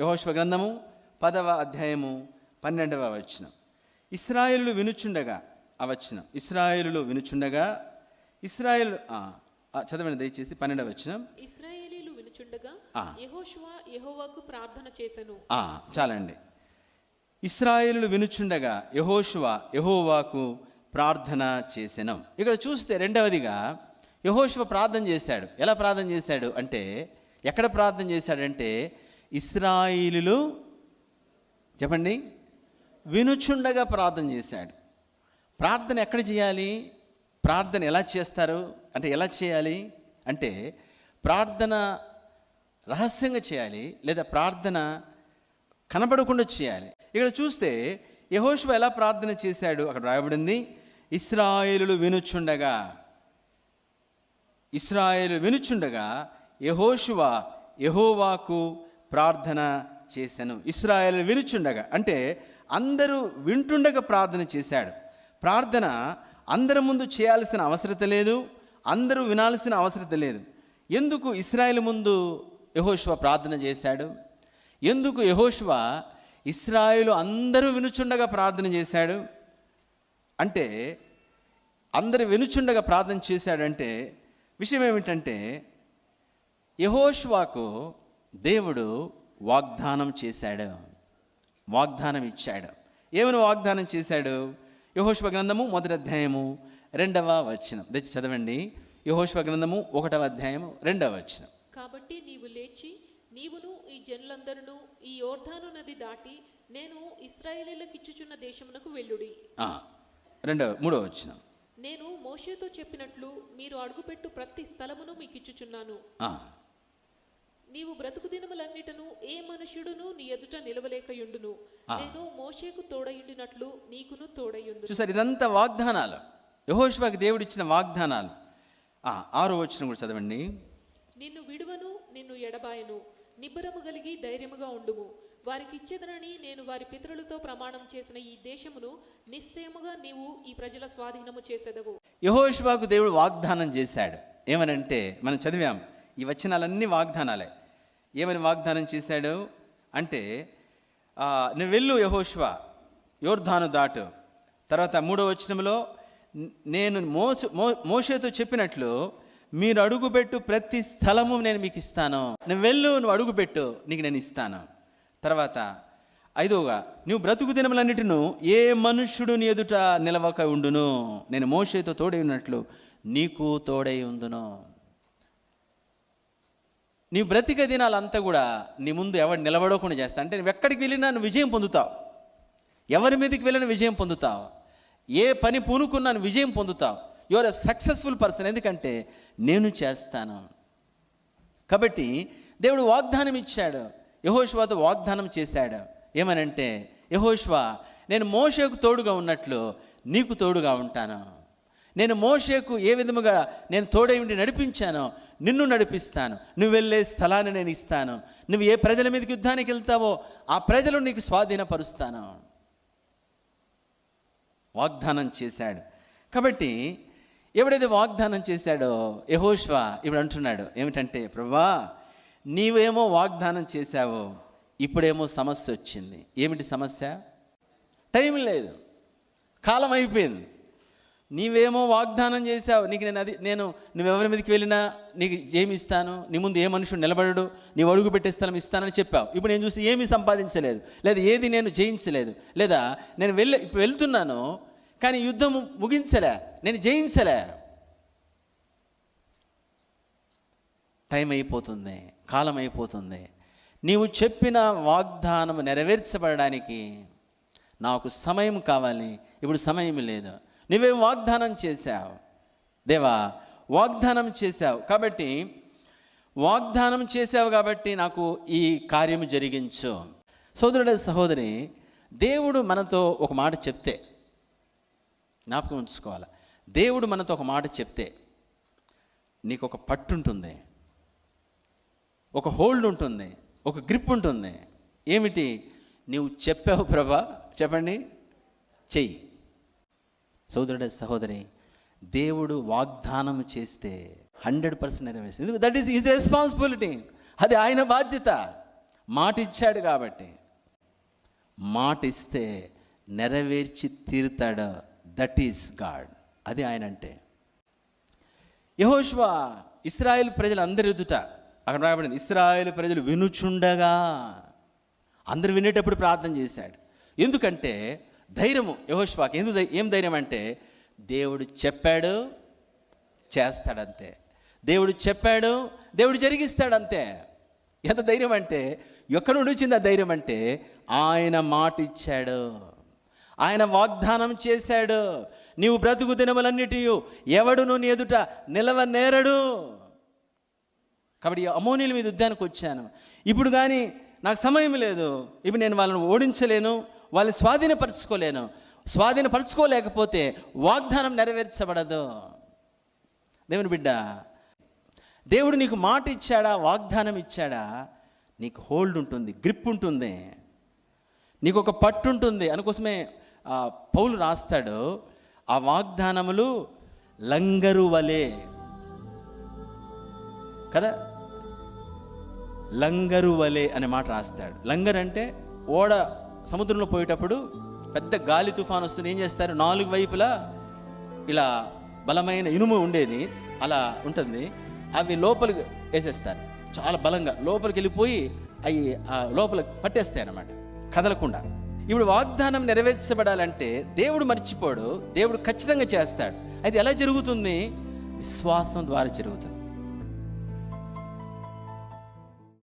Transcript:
యహోష్వ గ్రంథము పదవ అధ్యాయము పన్నెండవ వచనం. ఇస్రాయేలు వినుచుండగా ఆ వచనం ఇస్రాయేలులు వినుచుండగా ఇస్రాయేల్ చదవండి దయచేసి పన్నెండవ వచనం. ఇస్రాయేలీలు వినుచుండగా. యెహోషువ యెహోవాకు ప్రార్థన చేసెను. ఆ, చాలండి. ఇస్రాయేలు వినుచుండగా యహోషువ యహోవాకు ప్రార్థన చేసెను. ఇక్కడ చూస్తే రెండవదిగా యహోషువ ప్రార్థన చేశాడు. ఎలా ప్రార్థన చేశాడు అంటే ఎక్కడ ప్రార్థన చేశాడంటే ఇస్రాయిలు చెప్పండి వినుచుండగా ప్రార్థన చేశాడు. ప్రార్థన ఎక్కడ చేయాలి? ప్రార్థన ఎలా చేస్తారు? అంటే ఎలా చేయాలి? అంటే ప్రార్థన రహస్యంగా చేయాలి లేదా ప్రార్థన కనబడకుండా చేయాలి. ఇక్కడ చూస్తే యహోషువ ఎలా ప్రార్థన చేశాడు? అక్కడ రాయబడింది ఇస్రాయేలులు వినుచుండగా. ఇస్రాయేలు వినుచుండగా యహోషువ యహోవాకు ప్రార్థన చేశాను. ఇస్రాయల్ వినుచుండగా అంటే అందరూ వింటుండగా ప్రార్థన చేశాడు. ప్రార్థన అందరి ముందు చేయాల్సిన అవసరత లేదు అందరూ వినాల్సిన అవసరత లేదు. ఎందుకు ఇస్రాయల్ ముందు యహోషువ ప్రార్థన చేశాడు? ఎందుకు యహోషువ ఇస్రాయేలు అందరూ వినుచుండగా ప్రార్థన చేశాడు? అంటే అందరు వినుచుండగా ప్రార్థన చేశాడంటే విషయం ఏమిటంటే యహోష్వాకు దేవుడు వాగ్దానం చేశాడు. వాగ్దానం ఇచ్చాడు. ఏమని వాగ్దానం చేశాడు? యహోష్వ గ్రంథము మొదటి అధ్యాయము రెండవ వచనం. తెచ్చి చదవండి. యహోష్వ గ్రంథము ఒకటవ అధ్యాయము రెండవ వచనం. కాబట్టి నీవు లేచి నీవును ఈ జనులందరూ ఈ యోర్ధాను నది దాటి నేను ఇస్రాయేలీలకిచ్చుచున్న దేశమునకు వెళ్ళుడి. రెండవ మూడవ వచనం. నేను మోషేతో చెప్పినట్లు మీరు అడుగుపెట్టు ప్రతి స్థలమును మీకు ఇచ్చుచున్నాను నీవు బ్రతుకు దినములన్నిటను ఏ మనుష్యుడును నీ ఎదుట నిలవలేకయుండును. నేను మోషేకు తోడయుండినట్లు నీకును తోడయుండు చూసారు ఇదంతా వాగ్దానాలు. యహోష్వాకి దేవుడిచ్చిన వాగ్దానాలు. ఆ, ఆరో వచనం కూడా చదవండి. నిన్ను విడువను నిన్ను ఎడబాయను. నిబ్బరము కలిగి ధైర్యముగా ఉండుము. వారికి ఇచ్చేదనని నేను వారి పితరులతో ప్రమాణం చేసిన ఈ దేశమును నిశ్చయముగా నీవు ఈ ప్రజల స్వాధీనము చేసేదవు. యహోష్వాకు దేవుడు వాగ్దానం చేశాడు. ఏమనంటే మనం చదివాం. ఈ వచనాలన్నీ వాగ్దానాలే. ఏమని వాగ్దానం చేశాడు? అంటే నువ్వు వెళ్ళు యహోష్వా యోర్ధాను దాటు. తర్వాత మూడో వచనంలో నేను మోసు మో మోషేతో చెప్పినట్లు మీరు అడుగుపెట్టు ప్రతి స్థలము నేను మీకు ఇస్తాను. నువ్వు వెళ్ళు నువ్వు అడుగుపెట్టు నీకు నేను ఇస్తాను. తర్వాత ఐదోగా నువ్వు బ్రతుకు దినములన్నిటిను ఏ మనుష్యుడు నీ ఎదుట నిలవక ఉండును? నేను మోషేతో తోడై ఉన్నట్లు నీకు తోడై ఉందును నీ బ్రతిక దినాలంతా కూడా నీ ముందు ఎవరు నిలబడకుండా చేస్తా. అంటే నువ్వు ఎక్కడికి వెళ్ళినా నువ్వు విజయం పొందుతావు. ఎవరి మీదకి వెళ్ళినా విజయం పొందుతావు. ఏ పని పూనుకున్నా విజయం పొందుతావు. యువర్ ఎ సక్సెస్ఫుల్ పర్సన్ ఎందుకంటే నేను చేస్తాను. కాబట్టి దేవుడు వాగ్దానం ఇచ్చాడు. యహోష్వాతో వాగ్దానం చేశాడు. ఏమనంటే యహోష్వా నేను మోషేకు తోడుగా ఉన్నట్లు నీకు తోడుగా ఉంటాను. నేను మోషేకు ఏ విధముగా నేను తోడై ఉండి నడిపించానో నిన్ను నడిపిస్తాను. నువ్వు వెళ్ళే స్థలాన్ని నేను ఇస్తాను. నువ్వు ఏ ప్రజల మీదకి యుద్ధానికి వెళ్తావో ఆ ప్రజలు నీకు స్వాధీనపరుస్తాను. వాగ్దానం చేశాడు. కాబట్టి ఎవడైతే వాగ్దానం చేశాడో యహోష్వా ఇప్పుడు అంటున్నాడు ఏమిటంటే ప్రభా నీవేమో వాగ్దానం చేశావు ఇప్పుడేమో సమస్య వచ్చింది. ఏమిటి సమస్య? టైం లేదు. కాలం అయిపోయింది. నీవేమో వాగ్దానం చేశావు. నీకు నేను అది నేను నువ్వెవరి మీదకి వెళ్ళినా నీకు ఏమి ఇస్తాను? నీ ముందు ఏ మనుషుడు నిలబడడు? నీవు అడుగు పెట్టే స్థలం ఇస్తానని చెప్పావు. ఇప్పుడు నేను చూసి ఏమీ సంపాదించలేదు. లేదా ఏది నేను జయించలేదు. లేదా నేను వెళ్ళ ఇప్పుడు వెళ్తున్నాను కానీ యుద్ధం ముగించలే. నేను జయించలే. టైం అయిపోతుంది. కాలం అయిపోతుంది. నీవు చెప్పిన వాగ్దానం నెరవేర్చబడడానికి నాకు సమయం కావాలి. ఇప్పుడు సమయం లేదు. నువ్వేం వాగ్దానం చేశావు? దేవా వాగ్దానం చేశావు. కాబట్టి వాగ్దానం చేశావు కాబట్టి నాకు ఈ కార్యం జరిగించు. సోదరుడ సహోదరి దేవుడు మనతో ఒక మాట చెప్తే జ్ఞాపకం ఉంచుకోవాలి? దేవుడు మనతో ఒక మాట చెప్తే నీకు ఒక పట్టు ఉంటుంది ఒక హోల్డ్ ఉంటుంది ఒక గ్రిప్ ఉంటుంది. ఏమిటి? నీవు చెప్పావు ప్రభా చెప్పండి. చెయ్యి. సోదరుడ సహోదరి దేవుడు వాగ్దానం చేస్తే హండ్రెడ్ పర్సెంట్ నెరవేరుస్తుంది. దట్ ఈస్ ఈజ్ రెస్పాన్సిబిలిటీ అది ఆయన బాధ్యత. మాట ఇచ్చాడు కాబట్టి. మాట ఇస్తే నెరవేర్చి తీరుతాడు. దట్ ఈస్ గాడ్ అది ఆయన అంటే. యహోష్వా ఇస్రాయేల్ ప్రజలు అందరి ఎదుట అక్కడ రాయబడింది ఇస్రాయేల్ ప్రజలు వినుచుండగా అందరు వినేటప్పుడు ప్రార్థన చేశాడు. ఎందుకంటే ధైర్యము. యహోష్వాకి ఎందుకు ఏం ధైర్యం అంటే దేవుడు చెప్పాడు చేస్తాడంతే. దేవుడు చెప్పాడు దేవుడు జరిగిస్తాడంతే. ఎంత ధైర్యం అంటే ఎక్కడ నుండి వచ్చింది ఆ ధైర్యం అంటే ఆయన మాట ఇచ్చాడు ఆయన వాగ్దానం చేశాడు. నీవు బ్రతుకు దినములన్నిటి ఎవడును నీ ఎదుట నిలవ నేరడు కాబట్టి అమోనీల మీద యుద్ధానికి వచ్చాను. ఇప్పుడు కానీ నాకు సమయం లేదు. ఇప్పుడు నేను వాళ్ళని ఓడించలేను. వాళ్ళు స్వాధీనపరచుకోలేను. స్వాధీనపరచుకోలేకపోతే వాగ్దానం నెరవేర్చబడదు. దేవుని బిడ్డ దేవుడు నీకు మాట ఇచ్చాడా వాగ్దానం ఇచ్చాడా? నీకు హోల్డ్ ఉంటుంది గ్రిప్ ఉంటుంది. నీకు ఒక పట్టు ఉంటుంది. అందుకోసమే ఆ, పౌలు రాస్తాడు ఆ వాగ్దానములు లంగరు వలే. కదా? లంగరు వలే అనే మాట రాస్తాడు. లంగర్ అంటే ఓడ సముద్రంలో పోయేటప్పుడు పెద్ద గాలి తుఫాన్ వస్తుంది. ఏం చేస్తారు? నాలుగు వైపులా ఇలా బలమైన ఇనుము ఉండేది. అలా ఉంటుంది. అవి లోపలికి వేసేస్తారు. చాలా బలంగా లోపలికి వెళ్ళిపోయి అవి ఆ లోపల పట్టేస్తాయి అన్నమాట. కదలకుండా. ఇప్పుడు వాగ్దానం నెరవేర్చబడాలంటే దేవుడు మర్చిపోడు. దేవుడు ఖచ్చితంగా చేస్తాడు. అది ఎలా జరుగుతుంది? విశ్వాసం ద్వారా జరుగుతుంది.